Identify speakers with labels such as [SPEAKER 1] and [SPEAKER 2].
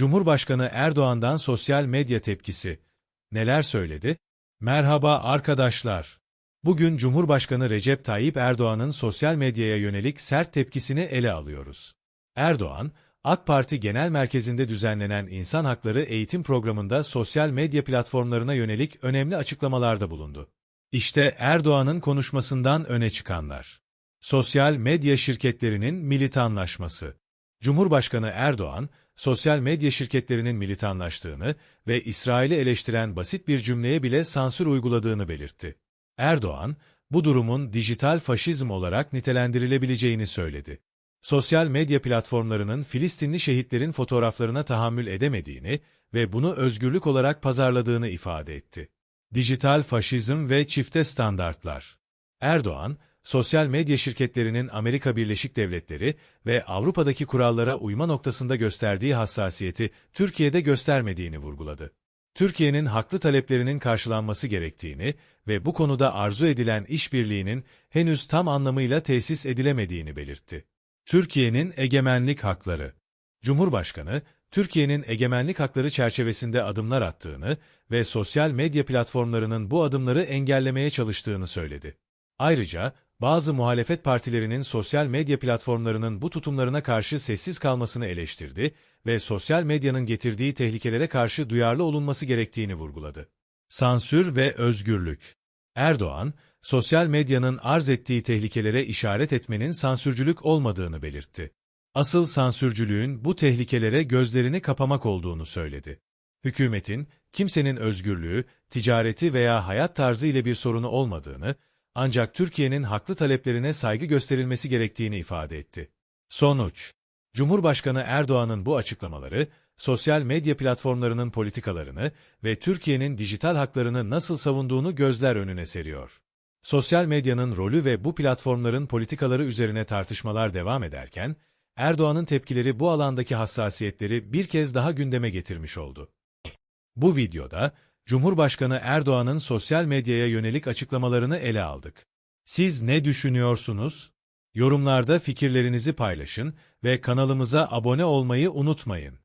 [SPEAKER 1] Cumhurbaşkanı Erdoğan'dan sosyal medya tepkisi. Neler söyledi? Merhaba arkadaşlar. Bugün Cumhurbaşkanı Recep Tayyip Erdoğan'ın sosyal medyaya yönelik sert tepkisini ele alıyoruz. Erdoğan, AK Parti Genel Merkezi'nde düzenlenen İnsan Hakları Eğitim Programı'nda sosyal medya platformlarına yönelik önemli açıklamalarda bulundu. İşte Erdoğan'ın konuşmasından öne çıkanlar. Sosyal medya şirketlerinin militanlaşması. Cumhurbaşkanı Erdoğan, sosyal medya şirketlerinin militanlaştığını ve İsrail'i eleştiren basit bir cümleye bile sansür uyguladığını belirtti. Erdoğan, bu durumun dijital faşizm olarak nitelendirilebileceğini söyledi. Sosyal medya platformlarının Filistinli şehitlerin fotoğraflarına tahammül edemediğini ve bunu özgürlük olarak pazarladığını ifade etti. Dijital faşizm ve çifte standartlar. Erdoğan, sosyal medya şirketlerinin Amerika Birleşik Devletleri ve Avrupa'daki kurallara uyma noktasında gösterdiği hassasiyeti Türkiye'de göstermediğini vurguladı. Türkiye'nin haklı taleplerinin karşılanması gerektiğini ve bu konuda arzu edilen işbirliğinin henüz tam anlamıyla tesis edilemediğini belirtti. Türkiye'nin egemenlik hakları Cumhurbaşkanı, Türkiye'nin egemenlik hakları çerçevesinde adımlar attığını ve sosyal medya platformlarının bu adımları engellemeye çalıştığını söyledi. Ayrıca, bazı muhalefet partilerinin sosyal medya platformlarının bu tutumlarına karşı sessiz kalmasını eleştirdi ve sosyal medyanın getirdiği tehlikelere karşı duyarlı olunması gerektiğini vurguladı. Sansür ve özgürlük Erdoğan, sosyal medyanın arz ettiği tehlikelere işaret etmenin sansürcülük olmadığını belirtti. Asıl sansürcülüğün bu tehlikelere gözlerini kapamak olduğunu söyledi. Hükümetin, kimsenin özgürlüğü, ticareti veya hayat tarzı ile bir sorunu olmadığını, ancak Türkiye'nin haklı taleplerine saygı gösterilmesi gerektiğini ifade etti. Sonuç Cumhurbaşkanı Erdoğan'ın bu açıklamaları, sosyal medya platformlarının politikalarını ve Türkiye'nin dijital haklarını nasıl savunduğunu gözler önüne seriyor. Sosyal medyanın rolü ve bu platformların politikaları üzerine tartışmalar devam ederken, Erdoğan'ın tepkileri bu alandaki hassasiyetleri bir kez daha gündeme getirmiş oldu. Bu videoda, Cumhurbaşkanı Erdoğan'ın sosyal medyaya yönelik açıklamalarını ele aldık. Siz ne düşünüyorsunuz? Yorumlarda fikirlerinizi paylaşın ve kanalımıza abone olmayı unutmayın.